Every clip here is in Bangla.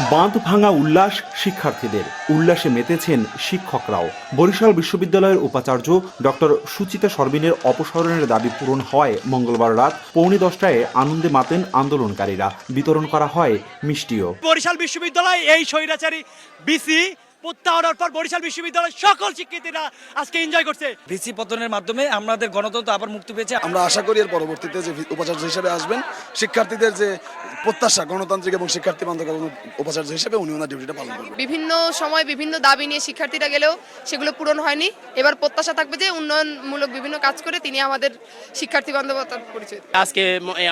বাঁধ ভাঙা উল্লাস শিক্ষার্থীদের। উল্লাসে মেতেছেন শিক্ষকরাও। বরিশাল বিশ্ববিদ্যালয়ের উপাচার্য ডক্টর সুচিতা সরবিনের অপসারণের দাবি পূরণ হয় মঙ্গলবার রাত পৌনে দশটায় আনন্দে মাতেন আন্দোলনকারীরা। বিতরণ করা হয় মিষ্টিও। বরিশাল বিশ্ববিদ্যালয় এই স্বৈরাচারী বিসি প্রত্যাহারের পর বরিশাল বিশ্ববিদ্যালয়ের সকল শিক্ষার্থীরা আজকে এনজয় করছে। ভিসি পতনের মাধ্যমে আমাদের গণতন্ত্র আবার মুক্তি পেয়েছে। আমরা আশা করি এর পরবর্তীতে যে উপাচার্য হিসেবে আসবেন শিক্ষার্থীদের যে প্রত্যাশা গণতান্ত্রিক এবং শিক্ষার্থী বান্ধব উপাচার্য হিসেবে উনি ওনার ডিউটিটা পালন করবেন। বিভিন্ন সময় বিভিন্ন দাবি নিয়ে শিক্ষার্থীরা গেলেও সেগুলো পূরণ হয়নি। এবার প্রত্যাশা থাকবে যে উন্নয়নমূলক বিভিন্ন কাজ করে তিনি আমাদের শিক্ষার্থী বান্ধবতার পরিচয় আজকে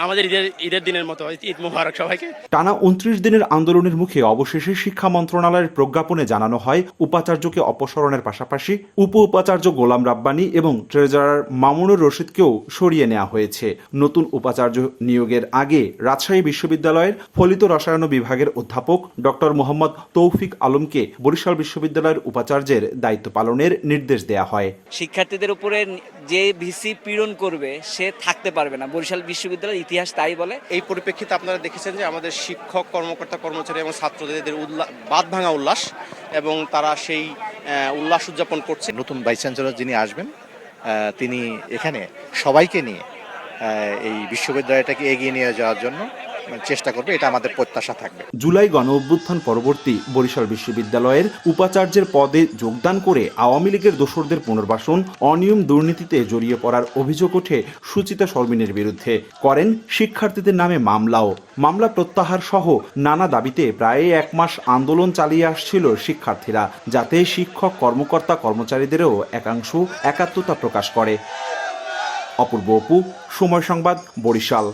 আমাদের ঈদের ঈদের দিনের মতো ঈদ মুবারক সবাইকে। টানা উনত্রিশ দিনের আন্দোলনের মুখে অবশেষে শিক্ষা মন্ত্রণালয়ের প্রজ্ঞাপনে জানানো হয় উপাচার্যকে অপসারণের পাশাপাশি উপ উপাচার্য গোলাম রাব্বানি এবং ট্রেজারার মামুনুর রশিদকেও সরিয়ে নেওয়া হয়েছে। নতুন উপাচার্য নিয়োগের আগে রাজশাহী বিশ্ববিদ্যালয়ের ফলিত রসায়ন বিভাগের অধ্যাপক ডক্টর মোহাম্মদ তৌফিক আলমকে বরিশাল বিশ্ববিদ্যালয়ের উপাচার্যের দায়িত্ব পালনের নির্দেশ দেয়া হয়। শিক্ষার্থীদের উপরে যে ভিসি পীড়ন করবে সে থাকতে পারবে না। বরিশাল বিশ্ববিদ্যালয়ের ইতিহাস তাই বলে। এই পরিপ্রেক্ষিতে আপনারা দেখেছেন যে আমাদের শিক্ষক কর্মকর্তা কর্মচারী এবং ছাত্রদের উল্লাস বাদ ভাঙা উল্লাস এবং তারা সেই উল্লাস উদযাপন করছে। নতুন ভাইস চ্যান্সেলর যিনি আসবেন তিনি এখানে সবাইকে নিয়ে এই বিশ্ববিদ্যালয়টাকে এগিয়ে নিয়ে যাওয়ার জন্য চেষ্টা করবে, এটা আমাদের প্রত্যাশা থাকবে। জুলাই গণ অভ্যুত্থান পরবর্তী বরিশাল বিশ্ববিদ্যালয়ের উপাচার্যের পদে যোগদান করে আওয়ামী লীগের দোসরদের পুনর্বাসন, অনিয়ম দুর্নীতিতে জড়িয়ে পড়ার অভিযোগ ওঠে সুচিতা শর্মিনের বিরুদ্ধে। করেন শিক্ষার্থীদের নামে মামলাও। মামলা প্রত্যাহার সহ নানা দাবিতে প্রায় এক মাস আন্দোলন চালিয়ে আসছিল শিক্ষার্থীরা, যাতে শিক্ষক, কর্মকর্তা, কর্মচারীদেরও একাংশ একাত্মতা প্রকাশ করে। অপূর্ব অপু, সময় সংবাদ, বরিশাল।